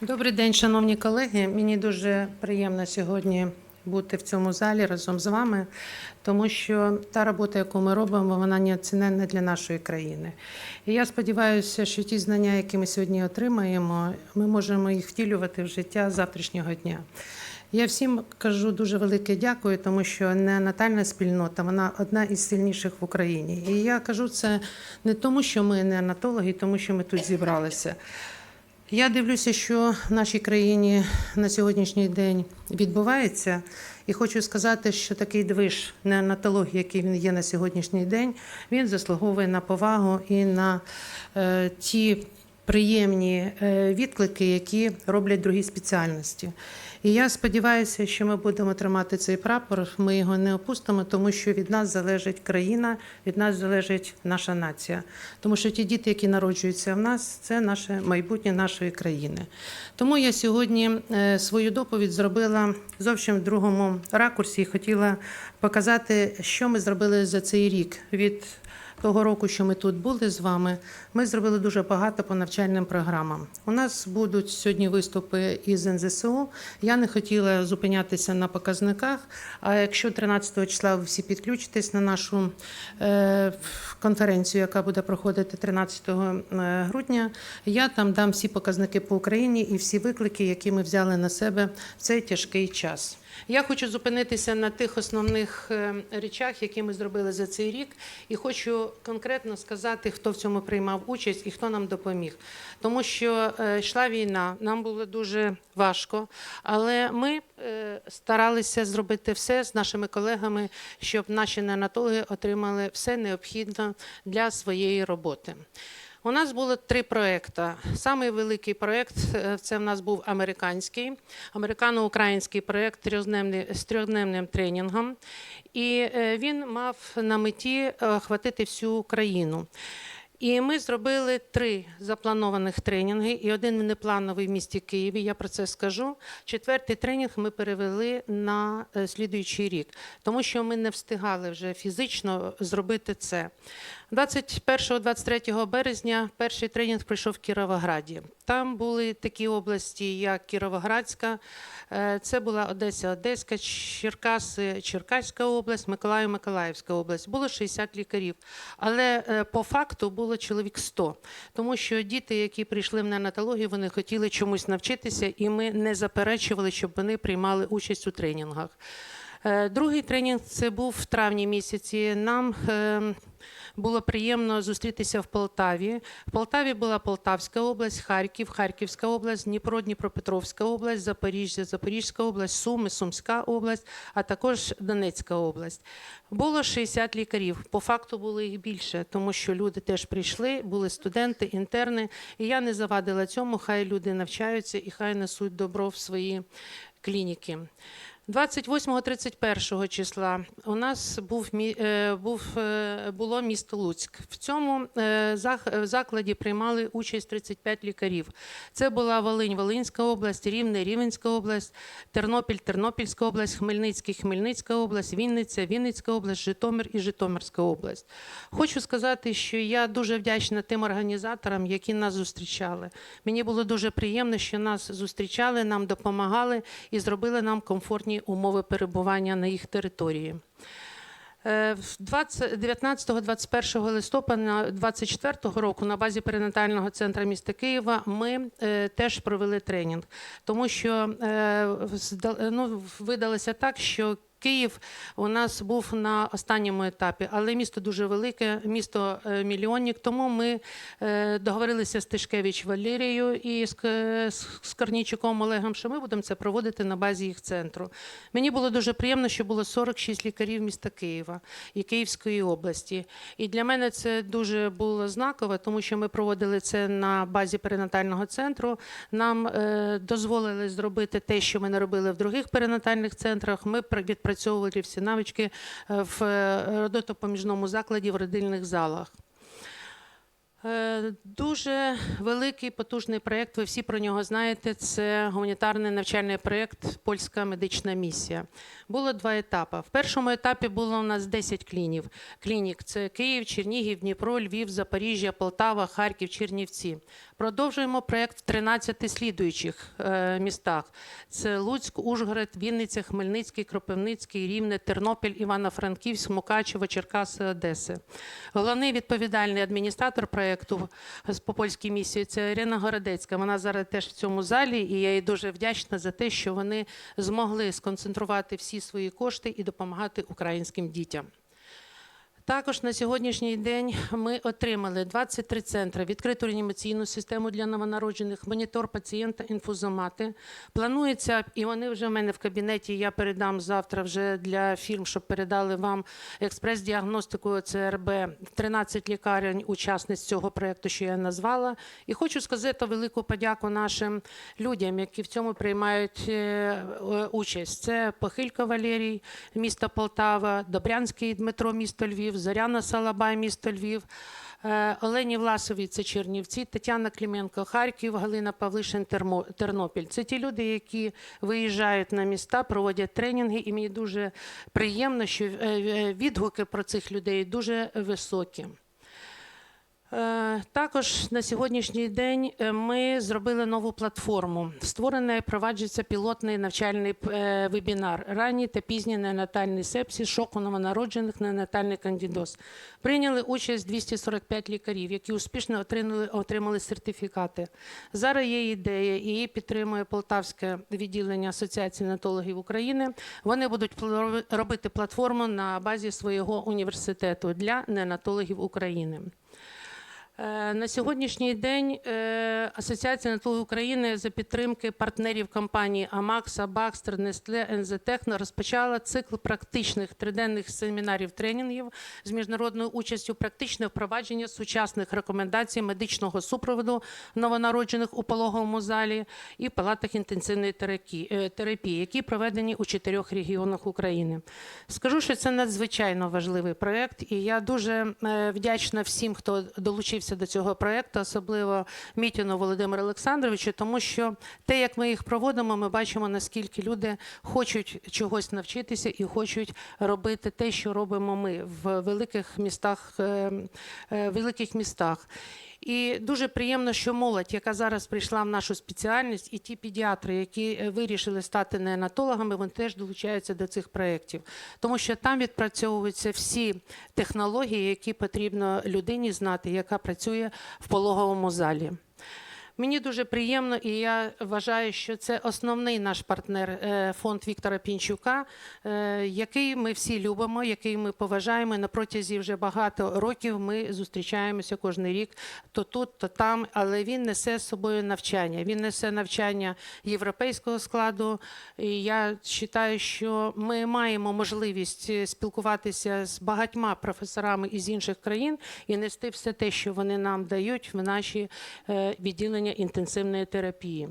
Добрий день, шановні колеги. Мені дуже приємно сьогодні бути в цьому залі разом з вами, тому що та робота, яку ми робимо, вона неоціненна для нашої країни. І я сподіваюся, що ті знання, які ми сьогодні отримаємо, ми можемо їх втілювати в життя завтрашнього дня. Я всім кажу дуже велике дякую, тому що неонатальна спільнота вона одна із сильніших в Україні. І я кажу це не тому, що ми неонатологи, тому що ми тут зібралися. Я дивлюся, що в нашій країні на сьогоднішній день відбувається, і хочу сказати, що такий движ неонатології, який він є на сьогоднішній день, він заслуговує на повагу і на е, ті приємні е, відклики, які роблять другі спеціальності. І я сподіваюся, що ми будемо тримати цей прапор. Ми його не опустимо, тому що від нас залежить країна, від нас залежить наша нація. Тому що ті діти, які народжуються в нас, це наше майбутнє нашої країни. Тому я сьогодні е, свою доповідь зробила зовсім в другому ракурсі і хотіла показати, що ми зробили за цей рік від того року, що ми тут були з вами, ми зробили дуже багато по навчальним програмам. У нас будуть сьогодні виступи із НЗСУ. Я не хотіла зупинятися на показниках. А якщо 13 числа ви всі підключитесь на нашу е, конференцію, яка буде проходити 13 грудня, я там дам всі показники по Україні і всі виклики, які ми взяли на себе в цей тяжкий час. Я хочу зупинитися на тих основних е, речах, які ми зробили за цей рік, і хочу конкретно сказати, хто в цьому приймав участь і хто нам допоміг. Тому що е, йшла війна, нам було дуже важко, але ми е, старалися зробити все з нашими колегами, щоб наші неонатологи отримали все необхідне для своєї роботи. У нас було три проекти. Самий великий проект е, це в нас був американський, американо-український проект з трьохдневним тренінгом. І е, він мав на меті е, охватити всю Україну. І ми зробили три запланованих тренінги і один неплановий в місті Києві. Я про це скажу. Четвертий тренінг ми перевели на слідуючий рік, тому що ми не встигали вже фізично зробити це. 21-23 березня перший тренінг пройшов в Кіровограді. Там були такі області, як Кіровоградська, е, це була Одеся, Одеська, Черкаси, Черкаська область, Миколаїв, Миколаївська область. Було 60 лікарів. Але е, по факту було чоловік 100, тому що діти, які прийшли в неонатологію, вони хотіли чомусь навчитися, і ми не заперечували, щоб вони приймали участь у тренінгах. Е, Другий тренінг це був в травні місяці. Нам е, було приємно зустрітися в Полтаві. В Полтаві була Полтавська область, Харків, Харківська область, Дніпро, Дніпропетровська область, Запоріжжя, Запорізька область, Суми, Сумська область, а також Донецька область. Було 60 лікарів. По факту було їх більше, тому що люди теж прийшли, були студенти, інтерни. І я не завадила цьому. Хай люди навчаються і хай несуть добро в свої клініки. 28-31 числа у нас був, е, був, е, було місто Луцьк. В цьому е, закладі приймали участь 35 лікарів. Це була Волинь, Волинська область, Рівне, Рівненська область, Тернопіль, Тернопільська область, Хмельницький, Хмельницька область, Вінниця, Вінницька область, Житомир і Житомирська область. Хочу сказати, що я дуже вдячна тим організаторам, які нас зустрічали. Мені було дуже приємно, що нас зустрічали, нам допомагали і зробили нам комфортні умови перебування на їх території. Е, в 20 19-21 листопада 24 року на базі перинатального центру міста Києва ми е, теж провели тренінг, тому що е, ну, видалося так, що Київ у нас був на останньому етапі, але місто дуже велике, місто е, мільйонник. Тому ми е, договорилися з Тишкевич Валерією і з, Корнійчуком Олегом, що ми будемо це проводити на базі їх центру. Мені було дуже приємно, що було 46 лікарів міста Києва і Київської області. І для мене це дуже було знаково, тому що ми проводили це на базі перинатального центру. Нам е, дозволили зробити те, що ми не робили в других перинатальних центрах. Ми пр- відпрацьовували всі навички е, в е, родотопоміжному закладі в родильних залах. Е, Дуже великий потужний проєкт. Ви всі про нього знаєте. Це гуманітарний навчальний проєкт Польська медична місія. Було два етапи. В першому етапі було у нас 10 клінів. Клінік це Київ, Чернігів, Дніпро, Львів, Запоріжжя, Полтава, Харків, Чернівці. Продовжуємо проєкт в 13 слідуючих е, містах: це Луцьк, Ужгород, Вінниця, Хмельницький, Кропивницький, Рівне, Тернопіль, Івано-Франківськ, Мукачево, Черкаси, Одеси. Головний відповідальний адміністратор проєкту з по польській місії це Ірина Городецька. Вона зараз теж в цьому залі, і я їй дуже вдячна за те, що вони змогли сконцентрувати всі свої кошти і допомагати українським дітям. Також на сьогоднішній день ми отримали 23 центри, відкриту реанімаційну систему для новонароджених, монітор пацієнта, інфузомати. Планується, і вони вже в мене в кабінеті. Я передам завтра вже для фірм, щоб передали вам експрес-діагностику ЦРБ 13 лікарень, учасниць цього проєкту, що я назвала. І хочу сказати велику подяку нашим людям, які в цьому приймають е, участь. Це Похилько Валерій, місто Полтава, Добрянський Дмитро, місто Львів, Зоряна Салабай, місто Львів. е, Олені Власовій це Чернівці, Тетяна Кліменко, Харків, Галина Павлишин, Тернопіль. Це ті люди, які виїжджають на міста, проводять тренінги, і мені дуже приємно, що е, е, відгуки про цих людей дуже високі. Е, Також на сьогоднішній день е, ми зробили нову платформу. Створений проваджується пілотний навчальний е, вебінар ранній та пізній неонатальний сепсис, шок у новонароджених, неонатальний кандідоз. Прийняли участь 245 лікарів, які успішно отримали, отримали сертифікати. Зараз є ідея, і її підтримує Полтавське відділення Асоціації неонатологів України. Вони будуть робити платформу на базі свого університету для неонатологів України. Е, На сьогоднішній день е, Асоціація Натули України за підтримки партнерів компанії Амакса, Бакстер, Нестле, НЗТехно розпочала цикл практичних триденних семінарів тренінгів з міжнародною участю практичне впровадження сучасних рекомендацій медичного супроводу новонароджених у пологовому залі і палатах інтенсивної е, терапії, які проведені у чотирьох регіонах України. Скажу, що це надзвичайно важливий проєкт, і я дуже вдячна всім, хто долучився до цього проекту, особливо Мітіну Володимира Олександровичу, тому що те, як ми їх проводимо, ми бачимо, наскільки люди хочуть чогось навчитися і хочуть робити те, що робимо ми в великих містах, е, е, великих містах. І дуже приємно, що молодь, яка зараз прийшла в нашу спеціальність, і ті педіатри, які е, вирішили стати неонатологами, вони теж долучаються до цих проєктів, тому що там відпрацьовуються всі технології, які потрібно людині знати, яка працює в пологовому залі. Мені дуже приємно, і я вважаю, що це основний наш партнер е, фонд Віктора Пінчука, е, який ми всі любимо, який ми поважаємо. На протязі вже багато років ми зустрічаємося кожен рік то тут, то там. Але він несе з собою навчання. Він несе навчання європейського складу. І я вважаю, що ми маємо можливість е, спілкуватися з багатьма професорами із інших країн і нести все те, що вони нам дають в наші е, відділення інтенсивної терапії.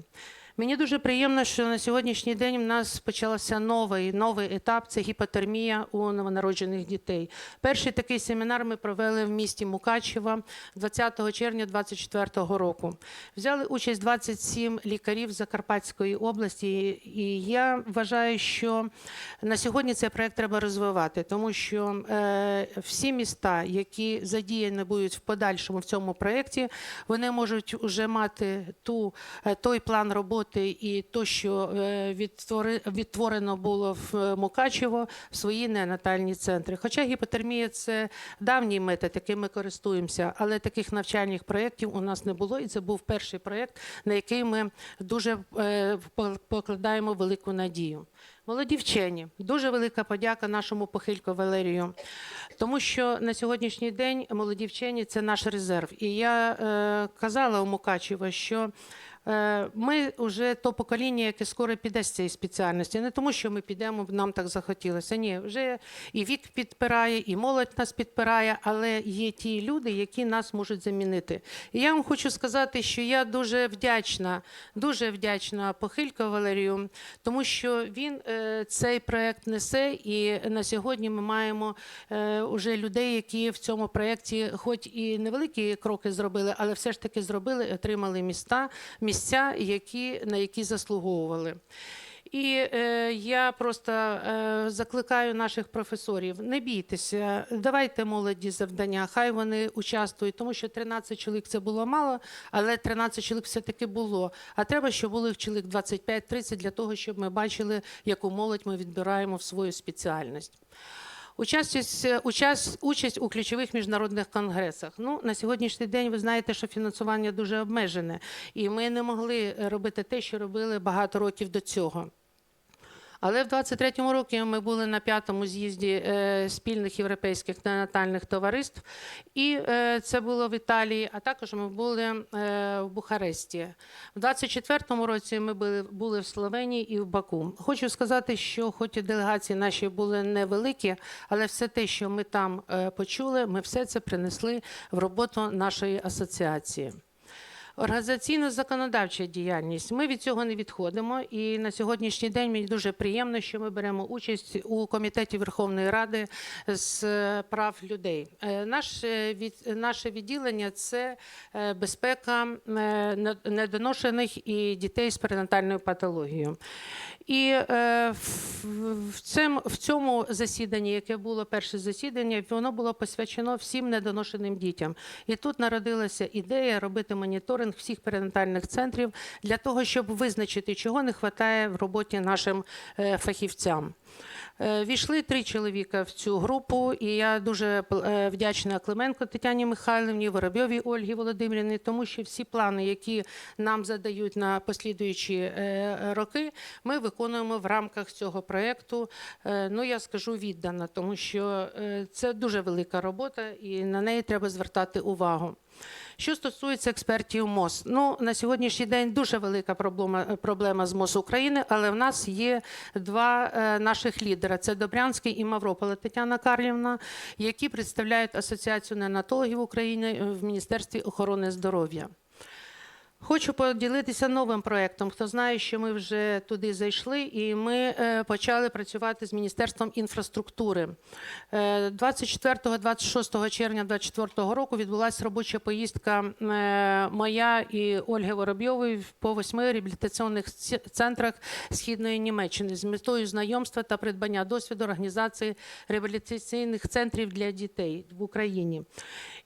Мені дуже приємно, що на сьогоднішній день в нас почався новий новий етап це гіпотермія у новонароджених дітей. Перший такий семінар ми провели в місті Мукачево 20 червня 2024 року. Взяли участь 27 лікарів Закарпатської області, і я вважаю, що на сьогодні цей проект треба розвивати, тому що е, всі міста, які задіяні будуть в подальшому в цьому проєкті, вони можуть вже мати ту, е, той план роботи і то, що е, відтворено було в е, Мукачево, в свої неонатальні центри. Хоча гіпотермія це давній метод, яким ми користуємося, але таких навчальних проєктів у нас не було, і це був перший проєкт, на який ми дуже е, покладаємо велику надію. Молоді вчені, дуже велика подяка нашому похильку Валерію, тому що на сьогоднішній день молоді вчені це наш резерв. І я е, казала у Мукачево, що ми вже то покоління, яке скоро піде з цієї спеціальності. Не тому, що ми підемо, нам так захотілося. Ні, вже і вік підпирає, і молодь нас підпирає, але є ті люди, які нас можуть замінити. І я вам хочу сказати, що я дуже вдячна, дуже вдячна Похилько Валерію, тому що він е, е, цей проект несе, і на сьогодні ми маємо е, уже людей, які в цьому проєкті, хоч і невеликі кроки зробили, але все ж таки зробили, отримали міста, місця, які, на які заслуговували. І е, я просто е, закликаю наших професорів: не бійтеся, давайте молоді завдання, хай вони участвують, тому що 13 чоловік це було мало, але 13 чоловік все-таки було. А треба, щоб було їх чоловік 25-30 для того, щоб ми бачили, яку молодь ми відбираємо в свою спеціальність. Участь, участь, участь у ключових міжнародних конгресах. Ну, на сьогоднішній день ви знаєте, що фінансування дуже обмежене, і ми не могли робити те, що робили багато років до цього. Але в 23-му році ми були на п'ятому з'їзді е, спільних європейських неонатальних товариств, і е, це було в Італії. А також ми були е, в Бухаресті. В 24-му році ми були, були в Словенії і в Баку. Хочу сказати, що, хоч і делегації наші були невеликі, але все те, що ми там почули, ми все це принесли в роботу нашої асоціації. Організаційно-законодавча діяльність. Ми від цього не відходимо. І на сьогоднішній день мені дуже приємно, що ми беремо участь у комітеті Верховної Ради з прав людей. Е, Наше від наше відділення це е, безпека е, недоношених і дітей з перинатальною патологією. І е, в, цьому, в цьому засіданні, яке було перше засідання, воно було посвячено всім недоношеним дітям. І тут народилася ідея робити моніторинг всіх перинатальних центрів для того, щоб визначити, чого не вистачає в роботі нашим е, фахівцям. Е, Війшли три чоловіка в цю групу, і я дуже е, вдячна Клименко Тетяні Михайлівні, Воробйовій Ольгі Володимирівні, тому що всі плани, які нам задають на послідуючі е, роки, ми виконуємо в рамках цього проєкту. Е, Ну, я скажу віддано, тому що е, це дуже велика робота, і на неї треба звертати увагу. Що стосується експертів МОЗ, ну на сьогоднішній день дуже велика проблема, проблема з МОЗ України, але в нас є два е, наших лідера: це Добрянський і Мавропола Тетяна Карлівна, які представляють Асоціацію неонатологів України в Міністерстві охорони здоров'я. Хочу поділитися новим проєктом. Хто знає, що ми вже туди зайшли, і ми е, почали працювати з Міністерством інфраструктури. Е, 24-26 червня 2024 року відбулася робоча поїздка е, моя і Ольги Воробйової по восьми реабілітаційних центрах Східної Німеччини з метою знайомства та придбання досвіду організації реабілітаційних центрів для дітей в Україні.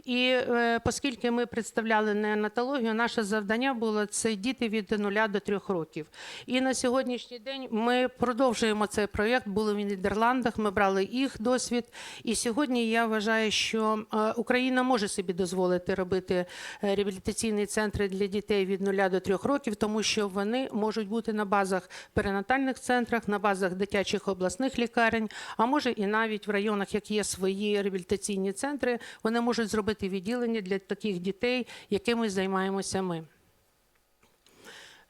І е, оскільки ми представляли неонатологію, наше завдання було це діти від 0 до 3 років. І на сьогоднішній день ми продовжуємо цей проєкт. Були в Нідерландах, ми брали їх досвід. І сьогодні я вважаю, що е, Україна може собі дозволити робити е, реабілітаційні центри для дітей від 0 до 3 років, тому що вони можуть бути на базах перинатальних центрах, на базах дитячих обласних лікарень, а може і навіть в районах, як є свої реабілітаційні центри, вони можуть зробити відділення для таких дітей, якими займаємося ми.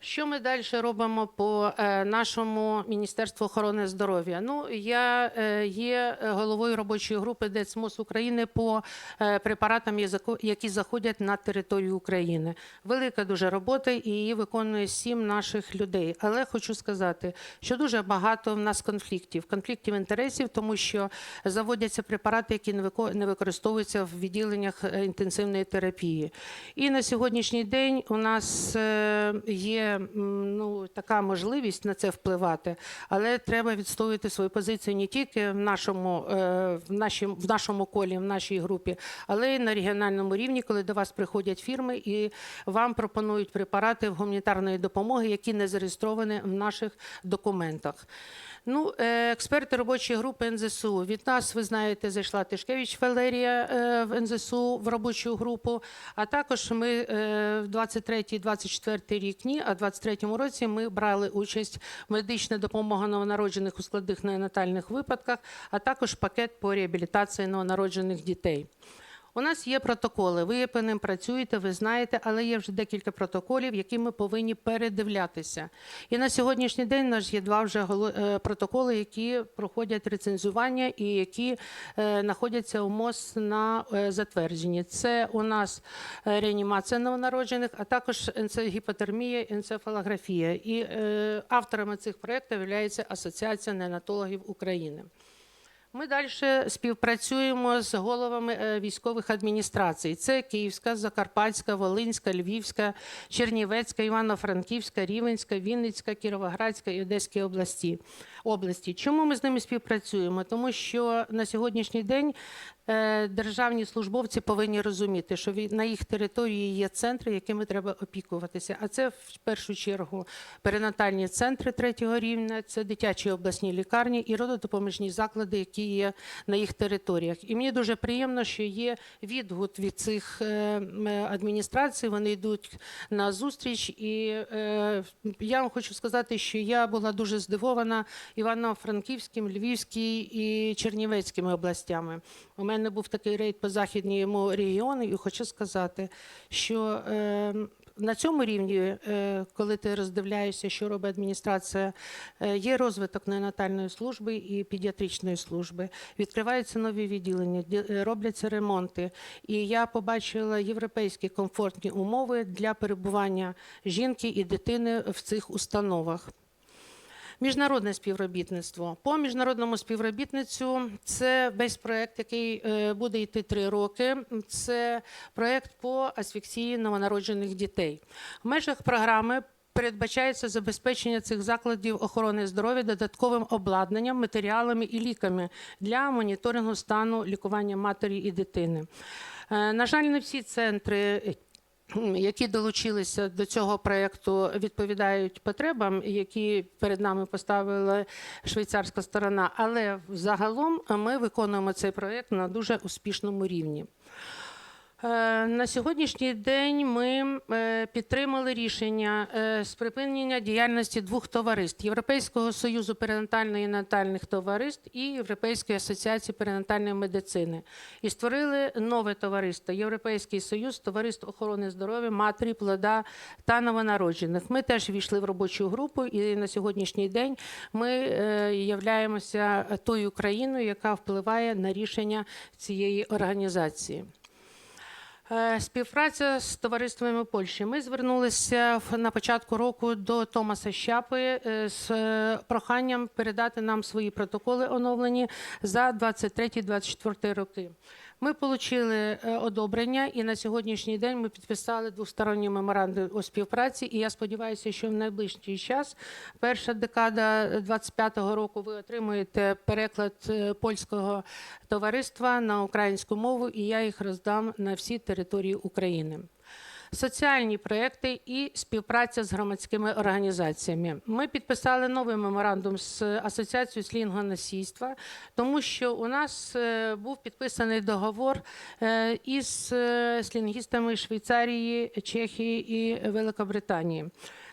Що ми далі робимо по е, нашому Міністерству охорони здоров'я? Ну, я е, є головою робочої групи ДЕЦМОС України по е, препаратам, які заходять на територію України. Велика дуже робота, і її виконує сім наших людей. Але хочу сказати, що дуже багато в нас конфліктів, конфліктів інтересів, тому що заводяться препарати, які не вико- використовуються в відділеннях інтенсивної терапії. І на сьогоднішній день у нас е, ну, така можливість на це впливати, але треба відстоювати свою позицію не тільки в нашому, е, в нашім, в нашому колі, в нашій групі, але й на регіональному рівні, коли до вас приходять фірми і вам пропонують препарати гуманітарної допомоги, які не зареєстровані в наших документах. Ну, е, експерти робочої групи НЗСУ. Від нас, ви знаєте, зайшла Тишкевич Валерія е, в НЗСУ в робочу групу. А також ми в 23-24 рік ні, а в 23-му році ми брали участь в медична допомога новонароджених у складних неонатальних випадках, а також пакет по реабілітації новонароджених дітей. У нас є протоколи. Ви по ним працюєте, ви знаєте, але є вже декілька протоколів, які ми повинні передивлятися. І на сьогоднішній день у нас є два вже е, протоколи, які проходять рецензування і які е, знаходяться у МОЗ на е, затвердженні. Це у нас реанімація новонароджених, а також енцефалографія, енцефалографія. І авторами цих проєктів є Асоціація неонатологів України. Ми далі співпрацюємо з головами е, військових адміністрацій. Це Київська, Закарпатська, Волинська, Львівська, Чернівецька, Івано-Франківська, Рівенська, Вінницька, Кіровоградська і Одеська області. Області. Чому ми з ними співпрацюємо? Тому що на сьогоднішній день е, державні службовці повинні розуміти, що на їх території є центри, якими треба опікуватися. А це в першу чергу перинатальні центри третього рівня, це дитячі обласні лікарні і рододопоміжні заклади, які є на їх територіях. І мені дуже приємно, що є відгук від цих е, адміністрацій. Вони йдуть на зустріч. І е, я вам хочу сказати, що я була дуже здивована Івано-Франківським, Львівським і Чернівецькими областями. У мене був такий рейд по західному регіону, і хочу сказати, що е, на цьому рівні, е, коли ти роздивляєшся, що робить адміністрація, е, є розвиток неонатальної служби і педіатричної служби. Відкриваються нові відділення, ді- робляться ремонти. І я побачила європейські комфортні умови для перебування жінки і дитини в цих установах. Міжнародне співробітництво по міжнародному співробітництву це весь проект, який е, буде йти три роки. Це проект по асфіксії новонароджених дітей. В межах програми. Передбачається забезпечення цих закладів охорони здоров'я додатковим обладнанням, матеріалами і ліками для моніторингу стану лікування матері і дитини. Е, На жаль, не всі центри які долучилися до цього проєкту, відповідають потребам, які перед нами поставила швейцарська сторона. Але загалом ми виконуємо цей проєкт на дуже успішному рівні. Е, На сьогоднішній день ми е, підтримали рішення е, з припинення діяльності двох товариств Європейського союзу перинатальних і натальних товариств і Європейської асоціації перинатальної медицини і створили нове товариство Європейський союз товариств охорони здоров'я матері, плода та новонароджених. Ми теж війшли в робочу групу, і на сьогоднішній день ми являємося тою країною, яка впливає на рішення цієї організації. Е, Співпраця з товариствами Польщі. Ми звернулися на початку року до Томаса Щапи е, з е, проханням передати нам свої протоколи оновлені за 23-24 роки. Ми отримали одобрення, і на сьогоднішній день ми підписали двосторонні меморандум у співпраці. І я сподіваюся, що в найближчий час, перша декада 25-го року, ви отримуєте переклад е, польського товариства на українську мову, і я їх роздам на всі території України. Соціальні проекти і співпраця з громадськими організаціями. Ми підписали новий меморандум з асоціацією слінгоносійства, тому що у нас е, був підписаний договор е, із е, слінгістами Швейцарії, Чехії і Великобританії.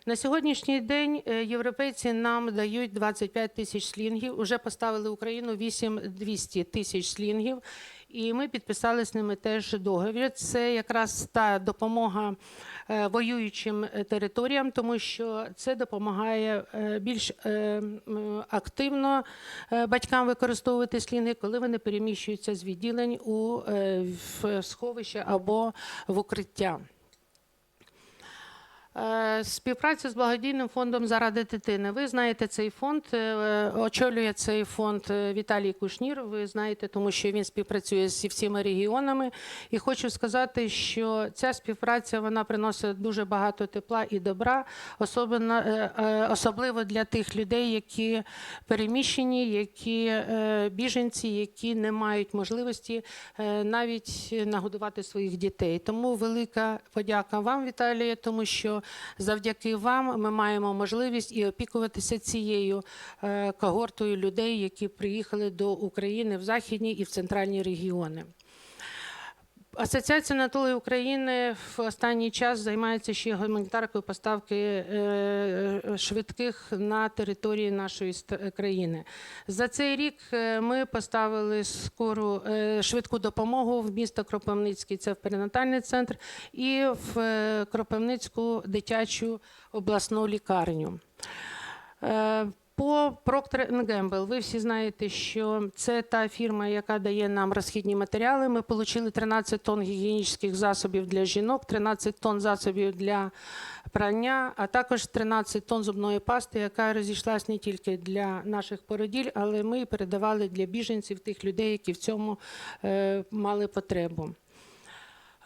На сьогоднішній день е, європейці нам дають 25 тисяч слінгів. Уже поставили Україну 8200 тисяч слінгів. І ми підписали з ними теж договір. Це якраз та допомога е, воюючим е, територіям, тому що це допомагає е, більш активно батькам використовувати слінги, коли вони переміщуються з відділень у в сховище або в укриття. Е, Співпраця з благодійним фондом заради дитини. Ви знаєте цей фонд. е, Очолює цей фонд е, Віталій Кушнір. Ви знаєте, тому що він співпрацює зі всіма регіонами. І хочу сказати, що ця співпраця вона приносить дуже багато тепла і добра, особливо, особливо для тих людей, які переміщені, які біженці, які не мають можливості навіть нагодувати своїх дітей. Тому велика подяка вам, Віталія, тому що завдяки вам ми маємо можливість і опікуватися цією е, когортою людей, які приїхали до України в західні і в центральні регіони. Асоціація Анатолії України в останній час займається ще гуманітаркою поставки е, швидких на території нашої країни. За цей рік е, ми поставили скору е, швидку допомогу в місто Кропивницький, це в перинатальний центр, і в е, Кропивницьку дитячу обласну лікарню. По Procter Gamble, ви всі знаєте, що це та фірма, яка дає нам розхідні матеріали. Ми отримали 13 тонн гігієнічних засобів для жінок, 13 тонн засобів для прання, а також 13 тонн зубної пасти, яка розійшлась не тільки для наших породіль, але ми передавали для біженців тих людей, які в цьому е, мали потребу.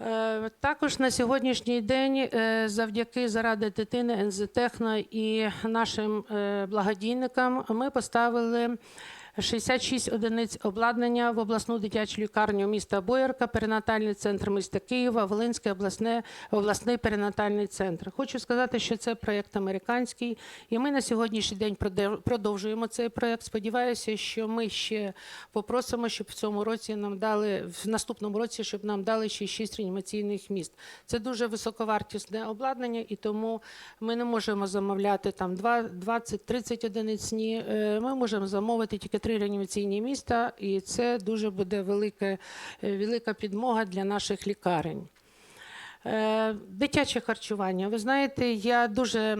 Е, Також на сьогоднішній день, е, завдяки заради дитини НЗ-Техно і нашим е, благодійникам, ми поставили 66 одиниць обладнання в обласну дитячу лікарню міста Боярка, перинатальний центр міста Києва, Волинське обласне, обласний перинатальний центр. Хочу сказати, що це проєкт американський, і ми на сьогоднішній день продовжуємо цей проєкт. Сподіваюся, що ми ще попросимо, щоб в цьому році нам дали в наступному році, щоб нам дали ще 6 реанімаційних міст. Це дуже високовартісне обладнання, і тому ми не можемо замовляти там 20-30 одиниць. Ні, Е, ми можемо замовити тільки три реанімаційні міста, і це дуже буде велике, е, велика підмога для наших лікарень. Е, Дитяче харчування. Ви знаєте, я дуже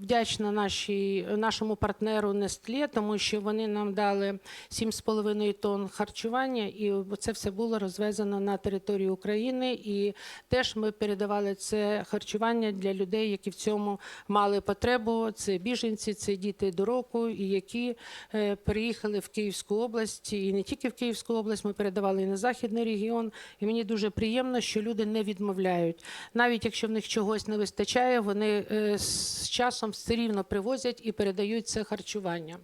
вдячна нашій, нашому партнеру Нестле, тому що вони нам дали 7,5 тонн харчування, і це все було розвезено на територію України. І теж ми передавали це харчування для людей, які в цьому мали потребу. Це біженці, це діти до року, і які е, переїхали в Київську область, і не тільки в Київську область. Ми передавали і на західний регіон. І мені дуже приємно, що люди не відмовляють. Навіть якщо в них чогось не вистачає, вони е, з часом все рівно привозять і передають це харчування.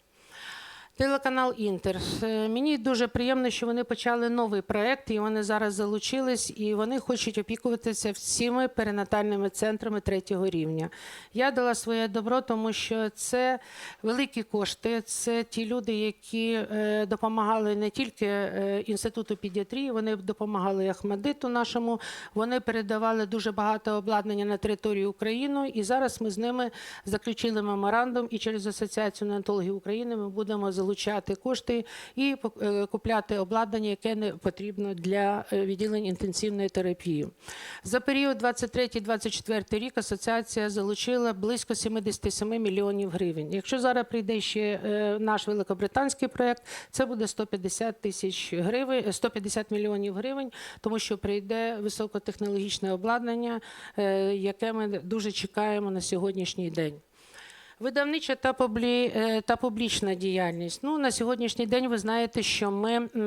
Телеканал Інтер. Е, Мені дуже приємно, що вони почали новий проект, і вони зараз залучились, і вони хочуть опікуватися всіми перинатальними центрами третього рівня. Я дала своє добро, тому що це великі кошти. Це ті люди, які е, допомагали не тільки е, інституту педіатрії, вони допомагали Ахмадиту нашому. Вони передавали дуже багато обладнання на територію України, і зараз ми з ними заключили меморандум. І через асоціацію неонатологів України ми будемо залучати кошти і е, купляти обладнання, яке не потрібно для е, відділень інтенсивної терапії. За період 23-24 рік асоціація залучила близько 77 мільйонів гривень. Якщо зараз прийде ще е, наш великобританський проект, це буде 150 тисяч гривень, е, 150 мільйонів гривень, тому що прийде високотехнологічне обладнання, яке ми дуже чекаємо на сьогоднішній день. Видавнича та, публі... е, та публічна діяльність. Ну, на сьогоднішній день ви знаєте, що ми е,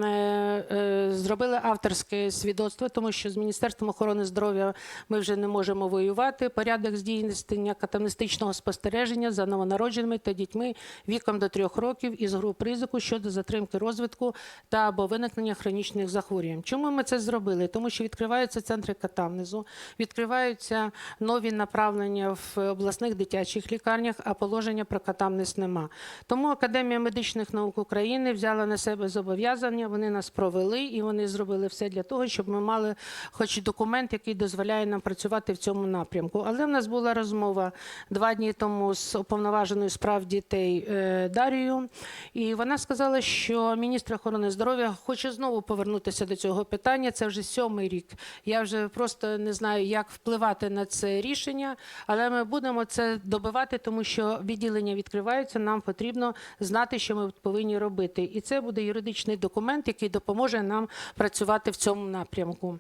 е, зробили авторське свідоцтво, тому що з Міністерством охорони здоров'я ми вже не можемо воювати. Порядок здійснення катамнестичного спостереження за новонародженими та дітьми віком до трьох років із груп ризику щодо затримки розвитку та або виникнення хронічних захворювань. Чому ми це зробили? Тому що відкриваються центри катамнезу, відкриваються нові направлення в обласних дитячих лікарнях, а положення про катамнез нема. Тому Академія медичних наук України взяла на себе зобов'язання. Вони нас провели і вони зробили все для того, щоб ми мали хоч документ, який дозволяє нам працювати в цьому напрямку. Але в нас була розмова два дні тому з уповноваженою з прав дітей е, Дарією, і вона сказала, що міністр охорони здоров'я хоче знову повернутися до цього питання. Це вже сьомий рік. Я вже просто не знаю, як впливати на це рішення, але ми будемо це добивати, тому що відділення відкриваються. Нам потрібно знати, що ми повинні робити, і це буде юридичний документ, який допоможе нам працювати в цьому напрямку.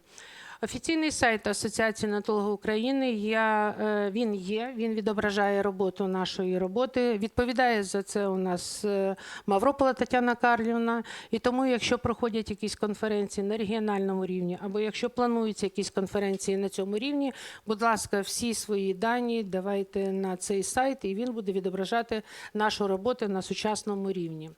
Офіційний сайт Асоціації Натологів України я, е, він є, він відображає роботу нашої роботи. Відповідає за це у нас е, Мавропола Тетяна Карлівна. І тому, якщо проходять якісь конференції на регіональному рівні, або якщо плануються якісь конференції на цьому рівні, будь ласка, всі свої дані давайте на цей сайт, і він буде відображати нашу роботу на сучасному рівні.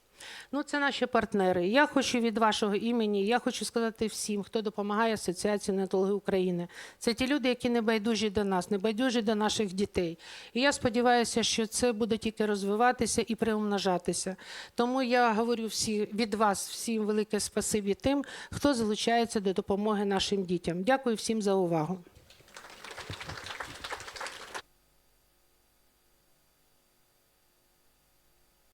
Ну, це наші партнери. Я хочу від вашого імені, я хочу сказати всім, хто допомагає Асоціації неонатологів України. Це ті люди, які не байдужі до нас, не байдужі до наших дітей. І я сподіваюся, що це буде тільки розвиватися і приумножатися. Тому я говорю всі від вас всім велике спасибі тим, хто залучається до допомоги нашим дітям. Дякую всім за увагу.